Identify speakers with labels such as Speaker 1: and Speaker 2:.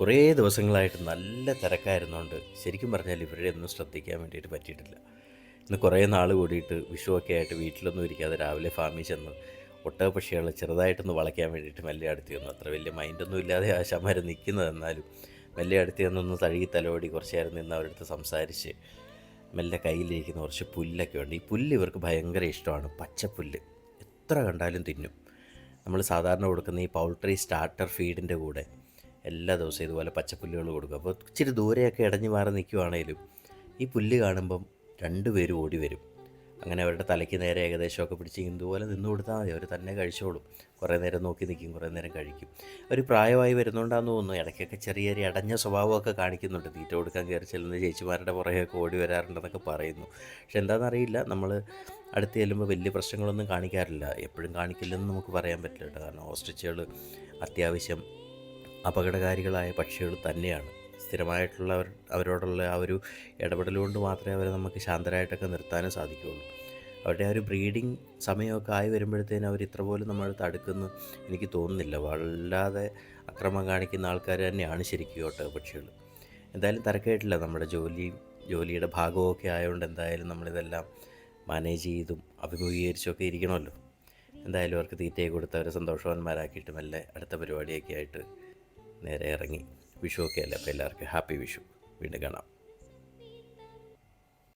Speaker 1: കുറേ ദിവസങ്ങളായിട്ട് നല്ല തിരക്കായിരുന്നുകൊണ്ട് ശരിക്കും പറഞ്ഞാൽ ഇവരുടെ ഒന്നും ശ്രദ്ധിക്കാൻ വേണ്ടിയിട്ട് പറ്റിയിട്ടില്ല. ഇന്ന് കുറേ നാൾ കൂടിയിട്ട് വിഷുവൊക്കെ ആയിട്ട് വീട്ടിലൊന്നും ഇരിക്കാതെ രാവിലെ ഫാമിൽ ചെന്ന് ഒട്ടക പക്ഷികളെ ചെറുതായിട്ടൊന്ന് വളയ്ക്കാൻ വേണ്ടിയിട്ട് മെല്ലെ അടുത്ത് വന്നു അത്ര വലിയ മൈൻഡൊന്നും ഇല്ലാതെ ആശാമാർ നിൽക്കുന്നത് എന്നാലും മെല്ലെ അടുത്ത് ചെന്നൊന്ന് തഴുകി തലോടി കുറച്ച് നേരം നിന്ന് അടുത്ത് സംസാരിച്ച് മെല്ലെ കയ്യിലിരിക്കുന്ന കുറച്ച് പുല്ലൊക്കെ ഉണ്ട്. ഈ പുല്ല് ഇവർക്ക് ഭയങ്കര ഇഷ്ടമാണ്. പച്ചപ്പുല്ല്. എത്ര കണ്ടാലും തിന്നും. നമ്മൾ സാധാരണ കൊടുക്കുന്ന ഈ പൗൾട്രി സ്റ്റാർട്ടർ ഫീഡിന്റെ കൂടെ എല്ലാ ദിവസവും ഇതുപോലെ പച്ചപ്പുല്ലുകൾ കൊടുക്കും. അപ്പോൾ ഇച്ചിരി ദൂരെയൊക്കെ ഇടഞ്ഞു മാറി നിൽക്കുവാണേലും ഈ പുല്ല് കാണുമ്പം രണ്ടുപേരും ഓടി വരും. അങ്ങനെ അവരുടെ തലയ്ക്ക് നേരെ ഏകദേശമൊക്കെ പിടിച്ച് ഇതുപോലെ നിന്ന് കൊടുത്താൽ മതി. അവർ തന്നെ കഴിച്ചോളും. കുറേ നേരം നോക്കി നിൽക്കും കുറേ നേരം കഴിക്കും. ഒരു പ്രായമായി വരുന്നുണ്ടാന്ന് തോന്നുന്നു. ഇടയ്ക്കൊക്കെ ചെറിയ ചെറിയ അടഞ്ഞ സ്വഭാവമൊക്കെ കാണിക്കുന്നുണ്ട്. തീറ്റ കൊടുക്കാൻ കയറി ചെല്ലുന്ന ചേച്ചിമാരുടെ പുറകെയൊക്കെ ഓടി വരാറുണ്ടെന്നൊക്കെ പറയുന്നു. പക്ഷെ എന്താണെന്നറിയില്ല. നമ്മൾ അടുത്ത് ചെല്ലുമ്പോൾ വലിയ പ്രശ്നങ്ങളൊന്നും കാണിക്കാറില്ല. എപ്പോഴും കാണിക്കില്ലെന്ന് നമുക്ക് പറയാൻ പറ്റില്ല കേട്ടോ. കാരണം ഓസ്ട്രിച്ചുകൾ അത്യാവശ്യം അപകടകാരികളായ പക്ഷികൾ തന്നെയാണ്. സ്ഥിരമായിട്ടുള്ള അവരോടുള്ള ആ ഒരു ഇടപെടൽ കൊണ്ട് മാത്രമേ അവരെ നമുക്ക് ശാന്തരായിട്ടൊക്കെ നിർത്താനും സാധിക്കുകയുള്ളൂ. അവരുടെ ആ ഒരു ബ്രീഡിങ് സമയമൊക്കെ ആയി വരുമ്പോഴത്തേന് അവർ ഇത്ര പോലും നമ്മൾ തടുക്കുന്നു എനിക്ക് തോന്നുന്നില്ല. വല്ലാതെ അക്രമം കാണിക്കുന്ന ആൾക്കാർ തന്നെയാണ് ശരിക്കും ഒട്ടക പക്ഷികൾ എന്തായാലും തിരക്കായിട്ടില്ല നമ്മുടെ ജോലിയും ജോലിയുടെ ഭാഗമൊക്കെ ആയതുകൊണ്ട് എന്തായാലും നമ്മളിതെല്ലാം മാനേജ് ചെയ്തും അഭിമുഖീകരിച്ചൊക്കെ ഇരിക്കണമല്ലോ. എന്തായാലും അവർക്ക് തീറ്റയെ കൊടുത്ത് അവരെ സന്തോഷവാന്മാരാക്കിയിട്ട് മെല്ലെ അടുത്ത പരിപാടിയൊക്കെ ആയിട്ട് നേരെ ഇറങ്ങി. വിഷു ഒക്കെ അല്ലേ? അപ്പോൾ എല്ലാവർക്കും ഹാപ്പി വിഷു. വീണ്ടും കാണാം.